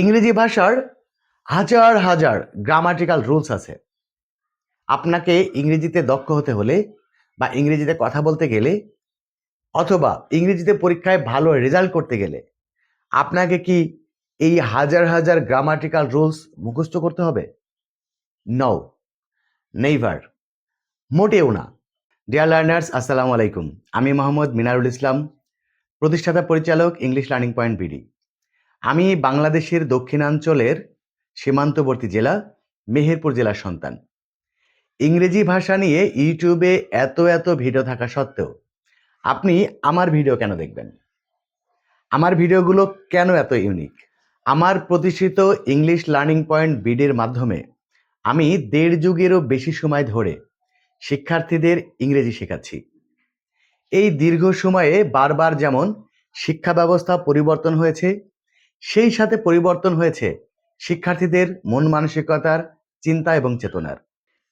ইংরেজি ভাষার হাজার হাজার গ্রামাটিক্যাল রুলস আছে। আপনাকে ইংরেজিতে দক্ষ হতে হলে বা ইংরেজিতে কথা বলতে গেলে অথবা ইংরেজিতে পরীক্ষায় ভালো রেজাল্ট করতে গেলে আপনাকে কি এই হাজার হাজার গ্রামাটিক্যাল রুলস মুখস্থ করতে হবে? নও নেইভার মোটেও না। ডিয়ার লার্নার্স আসসালামু আলাইকুম। আমি মোহাম্মদ মিনারুল ইসলাম, প্রতিষ্ঠাতা পরিচালক ইংলিশ লার্নিং পয়েন্ট বিডি আমি বাংলাদেশের দক্ষিণাঞ্চলের সীমান্তবর্তী জেলা, মেহেরপুর জেলার সন্তান। ইংরেজি ভাষা নিয়ে ইউটিউবে এত এত ভিডিও থাকা সত্ত্বেও আপনি আমার ভিডিও কেন দেখবেন? আমার ভিডিওগুলো কেন এত ইউনিক আমার প্রতিষ্ঠিত ইংলিশ লার্নিং পয়েন্ট বিডির মাধ্যমে আমি দেড় যুগেরও বেশি সময় ধরে শিক্ষার্থীদের ইংরেজি শেখাচ্ছি। এই দীর্ঘ সময়ে বারবার যেমন শিক্ষা ব্যবস্থা পরিবর্তন হয়েছে সেই সাথে পরিবর্তন হয়েছে শিক্ষার্থীদের মন মানসিকতার চিন্তা এবং চেতনার।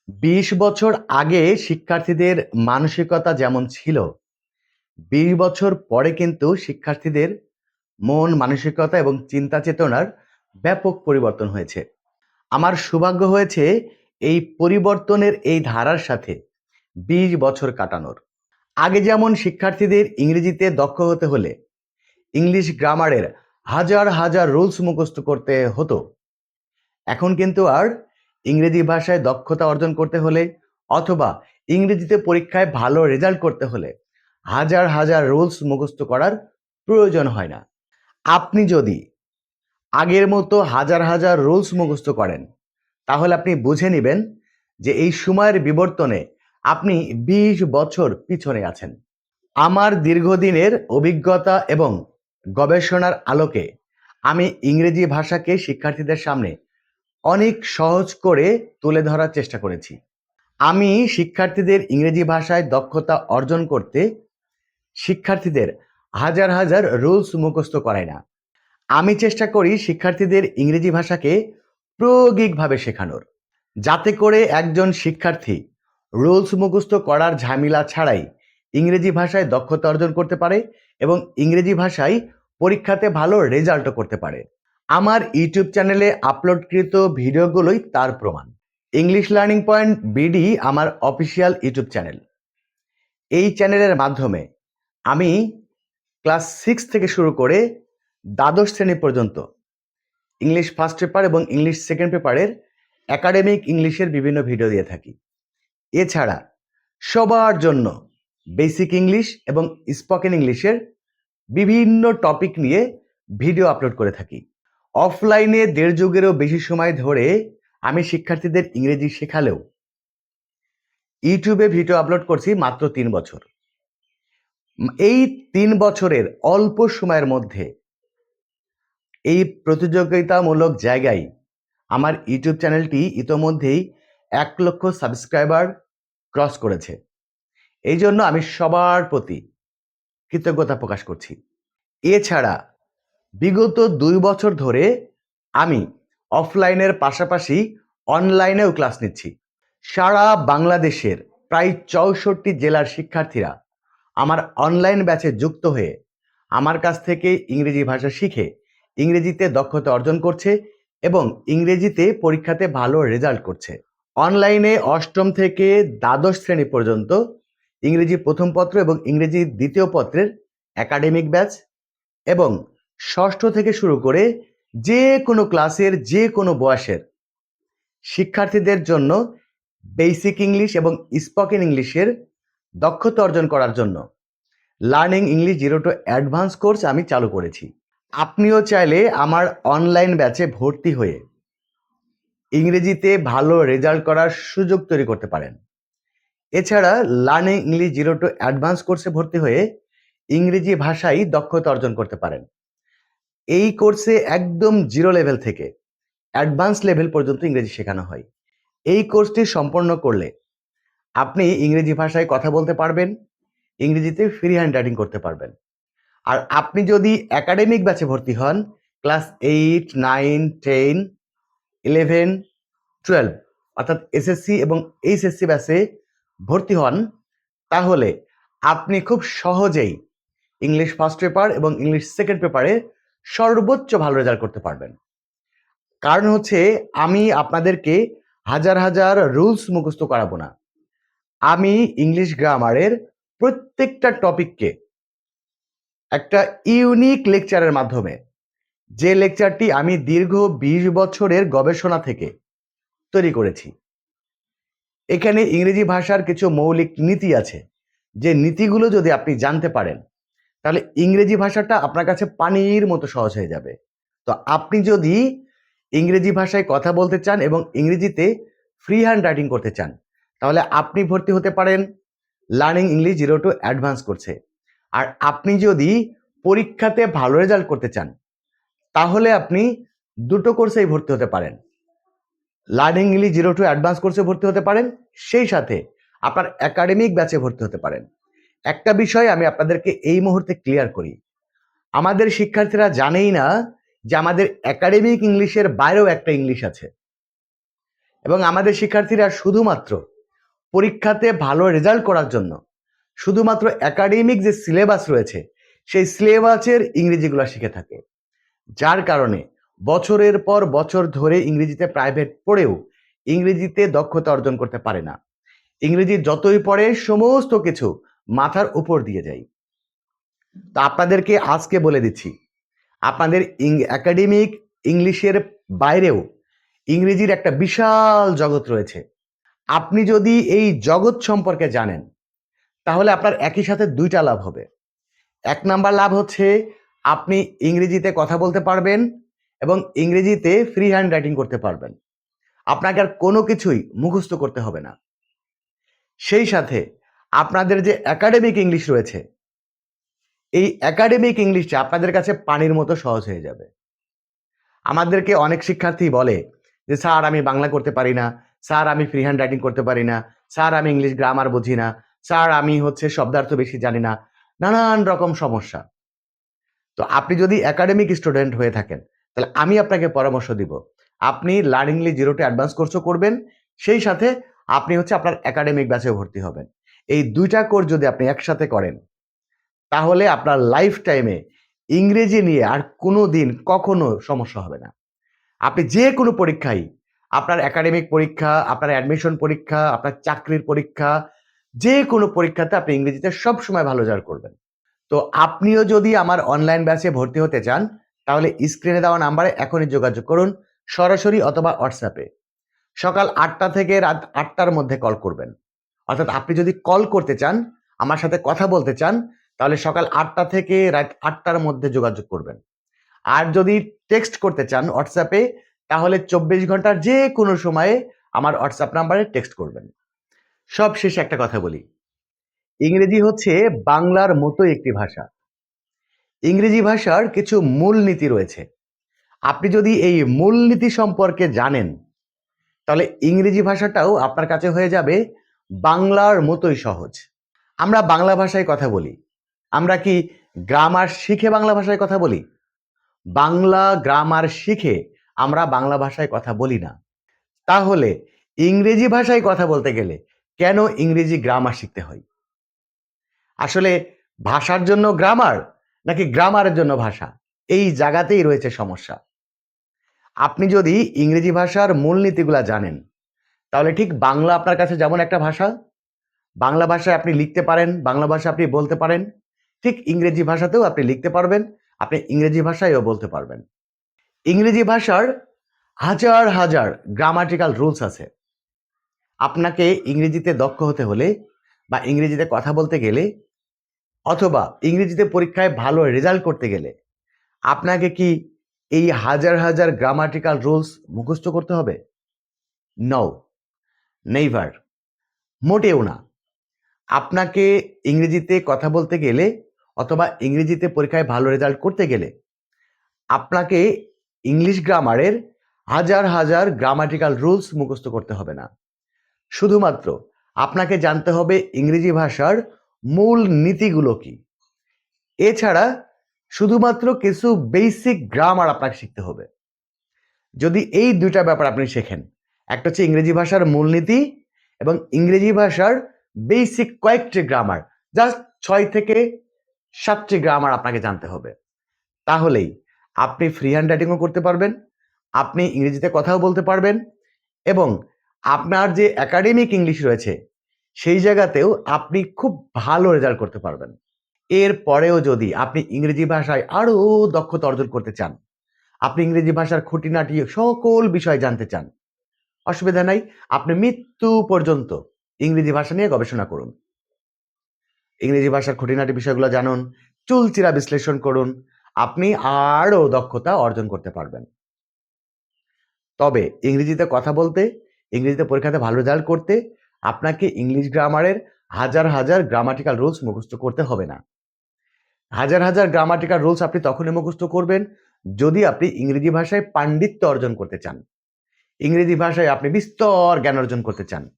বিশ বছর আগে শিক্ষার্থীদের মানসিকতা যেমন ছিল, বিশ বছর পরে কিন্তু শিক্ষার্থীদের মন মানসিকতা এবং চিন্তা চেতনার ব্যাপক পরিবর্তন হয়েছে। আমার সৌভাগ্য হয়েছে এই পরিবর্তনের এই ধারার সাথে বিশ বছর কাটানোর। আগে যেমন শিক্ষার্থীদের ইংরেজিতে দক্ষ হতে হলে, ইংলিশ গ্রামারের হাজার হাজার রুলস মুখস্থ করতে হতো। এখন কিন্তু আর ইংরেজি ভাষায় দক্ষতা অর্জন করতে হলে অথবা ইংরেজিতে পরীক্ষায় ভালো রেজাল্ট করতে হলে হাজার হাজার রুলস মুখস্থ করার প্রয়োজন হয় না। আপনি যদি আগের মতো হাজার হাজার রুলস মুখস্থ করেন, তাহলে আপনি বুঝে নেবেন যে এই সময়ের বিবর্তনে আপনি বিশ বছর পিছনে আছেন। আমার দীর্ঘদিনের অভিজ্ঞতা এবং গবেষণার আলোকে আমি ইংরেজি ভাষাকে শিক্ষার্থীদের সামনে অনেক সহজ করে তুলে ধরার চেষ্টা করেছি। আমি শিক্ষার্থীদের ইংরেজি ভাষায় দক্ষতা অর্জন করতে শিক্ষার্থীদের হাজার হাজার রুলস মুখস্থ করাই না। আমি চেষ্টা করি শিক্ষার্থীদের ইংরেজি ভাষাকে প্রয়োগিকভাবে শেখানোর। যাতে করে একজন শিক্ষার্থী রুলস মুখস্থ করার ঝামেলা ছাড়াই ইংরেজি ভাষায় দক্ষতা অর্জন করতে পারে এবং ইংরেজি ভাষায় পরীক্ষাতে ভালো রেজাল্টও করতে পারে। আমার ইউটিউব চ্যানেলে আপলোডকৃত ভিডিওগুলোই তার প্রমাণ। ইংলিশ লার্নিং পয়েন্ট বিডি আমার অফিসিয়াল ইউটিউব চ্যানেল। এই চ্যানেলের মাধ্যমে আমি ক্লাস সিক্স থেকে শুরু করে দ্বাদশ শ্রেণি পর্যন্ত ইংলিশ ফার্স্ট পেপার এবং ইংলিশ সেকেন্ড পেপারের একাডেমিক ইংলিশের বিভিন্ন ভিডিও দিয়ে থাকি। এছাড়া সবার জন্য বেসিক ইংলিশ এবং স্পোকেন ইংলিশের বিভিন্ন টপিক নিয়ে ভিডিও আপলোড করে থাকি। অফলাইনে দেড় যুগেরও বেশি সময় ধরে আমি শিক্ষার্থীদের ইংরেজি শেখালেও ইউটিউবে ভিডিও আপলোড করছি মাত্র তিন বছর। এই তিন বছরের অল্প সময়ের মধ্যে এই প্রতিযোগিতামূলক জায়গায় আমার ইউটিউব চ্যানেলটি ইতোমধ্যেই এক লক্ষ সাবস্ক্রাইবার ক্রস করেছে। এই জন্য আমি সবার প্রতি কৃতজ্ঞতা প্রকাশ করছি। এছাড়া বিগত দুই বছর ধরে আমি অফলাইনের পাশাপাশি অনলাইনেও ক্লাস নিচ্ছি। সারা বাংলাদেশের প্রায় চৌষট্টি জেলার শিক্ষার্থীরা আমার অনলাইন ব্যাচে যুক্ত হয়ে আমার কাছ থেকে ইংরেজি ভাষা শিখে ইংরেজিতে দক্ষতা অর্জন করছে এবং ইংরেজিতে পরীক্ষাতে ভালো রেজাল্ট করছে। অনলাইনে অষ্টম থেকে দ্বাদশ শ্রেণি পর্যন্ত ইংরেজি প্রথম পত্র এবং ইংরেজি দ্বিতীয় পত্রের একাডেমিক ব্যাচ এবং ষষ্ঠ থেকে শুরু করে যে কোনো ক্লাসের যে কোনো বয়সের শিক্ষার্থীদের জন্য বেসিক ইংলিশ এবং স্পোকেন ইংলিশের দক্ষতা অর্জন করার জন্য learning English zero to advance course আমি চালু করেছি। আপনিও চাইলে আমার অনলাইন ব্যাচে ভর্তি হয়ে ইংরেজিতে ভালো রেজাল্ট করার সুযোগ তৈরি করতে পারেন। এছাড়া learning English zero to advance কোর্সে ভর্তি হয়ে ইংরেজি ভাষায় দক্ষতা অর্জন করতে পারেন। এই কোর্সে একদম জিরো লেভেল থেকে অ্যাডভান্স লেভেল পর্যন্ত ইংরেজি শেখানো হয়। এই কোর্সটি সম্পন্ন করলে আপনি ইংরেজি ভাষায় কথা বলতে পারবেন, ইংরেজিতে ফ্রি হ্যান্ড রাইটিং করতে পারবেন। আর আপনি যদি একাডেমিক ব্যাচে ভর্তি হন, class eight, nine, ten, eleven, twelve অর্থাৎ এসএসসি এবং এইচএসসি ব্যাচে ভর্তি হন, তাহলে আপনি খুব সহজেই ইংলিশ ফার্স্ট পেপার এবং ইংলিশ সেকেন্ড পেপারে সর্বোচ্চ ভালো রেজাল্ট করতে পারবেন। কারণ হচ্ছে আমি আপনাদেরকে হাজার হাজার রুলস মুখস্থ করাবো না। আমি ইংলিশ গ্রামারের প্রত্যেকটা টপিককে একটা ইউনিক লেকচারের মাধ্যমে, যে লেকচারটি আমি দীর্ঘ বিশ বছরের গবেষণা থেকে তৈরি করেছি এখানে ইংরেজি ভাষার কিছু মৌলিক নীতি আছে। যে নীতিগুলো যদি আপনি জানতে পারেন, তাহলে ইংরেজি ভাষাটা আপনার কাছে পানির মতো সহজ হয়ে যাবে। তো আপনি যদি ইংরেজি ভাষায় কথা বলতে চান এবং ইংরেজিতে ফ্রি হ্যান্ড রাইটিং করতে চান, তাহলে আপনি ভর্তি হতে পারেন। Learning English zero to advance করছে। আর আপনি যদি পরীক্ষাতে ভালো রেজাল্ট করতে চান, তাহলে আপনি দুটো কোর্সেই ভর্তি হতে পারেন। Learning English zero to advance কোর্সে ভর্তি হতে পারেন, সেই সাথে আপনার একাডেমিক ব্যাচে ভর্তি হতে পারেন। একটা বিষয় আমি আপনাদেরকে এই মুহূর্তে ক্লিয়ার করি। আমাদের শিক্ষার্থীরা জানেই না যে আমাদের একাডেমিক ইংলিশের বাইরেও একটা ইংলিশ আছে। এবং আমাদের শিক্ষার্থীরা শুধুমাত্র পরীক্ষাতে ভালো রেজাল্ট করার জন্য শুধুমাত্র একাডেমিক যে সিলেবাস রয়েছে, সেই সিলেবাসের ইংরেজিগুলো শিখে থাকে। যার কারণে বছরের পর বছর ধরে ইংরেজিতে প্রাইভেট পড়েও ইংরেজিতে দক্ষতা অর্জন করতে পারে না। ইংরেজি যতই পড়ে, সমস্ত কিছু মাথার উপর দিয়ে যায়। তো আপনাদেরকে আজকে বলে দিচ্ছি, আপনাদের একাডেমিক ইংলিশের বাইরেও ইংরেজির একটা বিশাল জগৎ রয়েছে। আপনি যদি এই জগৎ সম্পর্কে জানেন, তাহলে আপনার একই সাথে দুইটা লাভ হবে। এক নাম্বার লাভ হচ্ছে, আপনি ইংরেজিতে কথা বলতে পারবেন এবং ইংরেজিতে ফ্রি হ্যান্ড রাইটিং করতে পারবেন। আপনাকে আর কোনো কিছুই মুখস্থ করতে হবে না। সেই সাথে আপনাদের যে একাডেমিক ইংলিশ রয়েছে, এই একাডেমিক ইংলিশটা আপনাদের কাছে পানির মতো সহজ হয়ে যাবে। আমাদেরকে অনেক শিক্ষার্থী বলে যে, স্যার, আমি বাংলা করতে পারি না। স্যার, আমি ফ্রি হ্যান্ড রাইটিং করতে পারি না। স্যার, আমি ইংলিশ গ্রামার বুঝি না। স্যার, আমি হচ্ছে শব্দার্থ বেশি জানি না। নানান রকম সমস্যা। তো আপনি যদি একাডেমিক স্টুডেন্ট হয়ে থাকেন তাহলে আমি আপনাকে পরামর্শ দিব। আপনি লার্নিংলি জিরো টু অ্যাডভান্স কোর্সও করবেন, সেই সাথে আপনি হচ্ছে আপনার একাডেমিক ব্যাচে ভর্তি হবেন। এই দুইটা কোর্স যদি আপনি একসাথে করেন, তাহলে আপনার লাইফ টাইমে ইংরেজি নিয়ে আর কোনো দিন কখনো সমস্যা হবে না। আপনি যে কোনো পরীক্ষায় আপনার একাডেমিক পরীক্ষা, আপনার অ্যাডমিশন পরীক্ষা, আপনার চাকরির পরীক্ষা, যে কোনো পরীক্ষাতে আপনি ইংরেজিতে সব সময় ভালো রেজাল্ট করবেন। তো আপনিও যদি আমার অনলাইন ব্যাচে ভর্তি হতে চান তাহলে স্ক্রিনে দেওয়া নাম্বারে এখনই যোগাযোগ করুন, সরাসরি অথবা হোয়াটসঅ্যাপে সকাল আটটা থেকে রাত আটটার মধ্যে কল করবেন। অর্থাৎ আপনি যদি কল করতে চান, আমার সাথে কথা বলতে চান, তাহলে সকাল আটটা থেকে রাত আটটার মধ্যে যোগাযোগ করবেন। আর যদি টেক্সট করতে চান হোয়াটসঅ্যাপে তাহলে চব্বিশ ঘণ্টার যে কোনো সময়ে আমার হোয়াটসঅ্যাপ নাম্বারে টেক্সট করবেন। সব শেষে একটা কথা বলি। ইংরেজি হচ্ছে বাংলার মতো একটি ভাষা। ইংরেজি ভাষার কিছু মূলনীতি রয়েছে। আপনি যদি এই মূলনীতি সম্পর্কে জানেন, তাহলে ইংরেজি ভাষাটাও আপনার কাছে হয়ে যাবে বাংলার মতোই সহজ। আমরা বাংলা ভাষায় কথা বলি। আমরা কি গ্রামার শিখে বাংলা ভাষায় কথা বলি? বাংলা গ্রামার শিখে আমরা বাংলা ভাষায় কথা বলি না। তাহলে ইংরেজি ভাষায় কথা বলতে গেলে কেন ইংরেজি গ্রামার শিখতে হয়? আসলে ভাষার জন্য গ্রামার নাকি গ্রামারের জন্য ভাষা? এই জায়গাতেই রয়েছে সমস্যা। আপনি যদি ইংরেজি ভাষার মূলনীতিগুলা জানেন, তাহলে ঠিক বাংলা আপনার কাছে যেমন একটা ভাষা, বাংলা ভাষায় আপনি লিখতে পারেন, বাংলা ভাষা আপনি বলতে পারেন, ঠিক ইংরেজি ভাষাতেও আপনি লিখতে পারবেন, আপনি ইংরেজি ভাষায়ও বলতে পারবেন। ইংরেজি ভাষার হাজার হাজার গ্রামাটিক্যাল রুলস আছে। আপনাকে ইংরেজিতে দক্ষ হতে হলে বা ইংরেজিতে কথা বলতে গেলে অথবা ইংরেজিতে পরীক্ষায় ভালো রেজাল্ট করতে গেলে আপনাকে কি এই হাজার হাজার গ্রামাটিক্যাল রুলস মুখস্থ করতে হবে? নও নেইভার মোটেও না। আপনাকে ইংরেজিতে কথা বলতে গেলে অথবা ইংরেজিতে পরীক্ষায় ভালো রেজাল্ট করতে গেলে আপনাকে ইংলিশ গ্রামারের হাজার হাজার গ্রামাটিক্যাল রুলস মুখস্থ করতে হবে না। শুধুমাত্র আপনাকে জানতে হবে ইংরেজি ভাষার মূল নীতিগুলো কি? এছাড়া শুধুমাত্র কিছু বেসিক গ্রামার আপনাকে শিখতে হবে। যদি এই দুইটা ব্যাপার আপনি শেখেন, একটা হচ্ছে ইংরেজি ভাষার মূলনীতি এবং ইংরেজি ভাষার বেসিক কয়েকটি গ্রামার জাস্ট ছয় থেকে সাতটি গ্রামার আপনাকে জানতে হবে। তাহলেই আপনি ফ্রি হ্যান্ড রাইটিংও করতে পারবেন, আপনি ইংরেজিতে কথাও বলতে পারবেন এবং আপনার যে একাডেমিক ইংলিশ রয়েছে সেই জায়গাতেও আপনি খুব ভালো রেজাল্ট করতে পারবেন। এর পরেও যদি আপনি ইংরেজি ভাষায় আরও দক্ষতা অর্জন করতে চান, আপনি ইংরেজি ভাষার খুঁটিনাটি সকল বিষয় জানতে চান, অসুবিধা নাই, আপনি মৃত্যু পর্যন্ত ইংরেজি ভাষা নিয়ে গবেষণা করুন। ইংরেজি ভাষার খুঁটিনাটি বিষয়গুলো জানুন, চুলচিরা বিশ্লেষণ করুন, আপনি আরও দক্ষতা অর্জন করতে পারবেন। তবে ইংরেজিতে কথা বলতে, ইংরেজিতে পরীক্ষাতে ভালো রেজাল্ট করতে আপনাকে ইংলিশ গ্রামারের হাজার হাজার গ্রামাটিক্যাল রুলস মুখস্থ করতে হবে না। হাজার হাজার গ্রামাটিক্যাল রুলস আপনি তখনই মুখস্থ করবেন যদি আপনি ইংরেজি ভাষায় পাণ্ডিত্য অর্জন করতে চান। ইংরেজি ভাষায় আপনি বিস্তর জ্ঞান অর্জন করতে চান।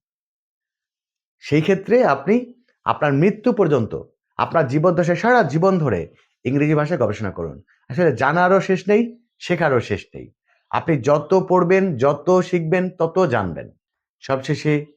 সেই ক্ষেত্রে আপনি আপনার মৃত্যু পর্যন্ত, আপনার জীবদ্দশায় সারা জীবন ধরে ইংরেজি ভাষায় গবেষণা করুন। আসলে জানারও শেষ নেই, শেখারও শেষ নেই। আপনি যত পড়বেন, যত শিখবেন, তত জানবেন। সবশেষে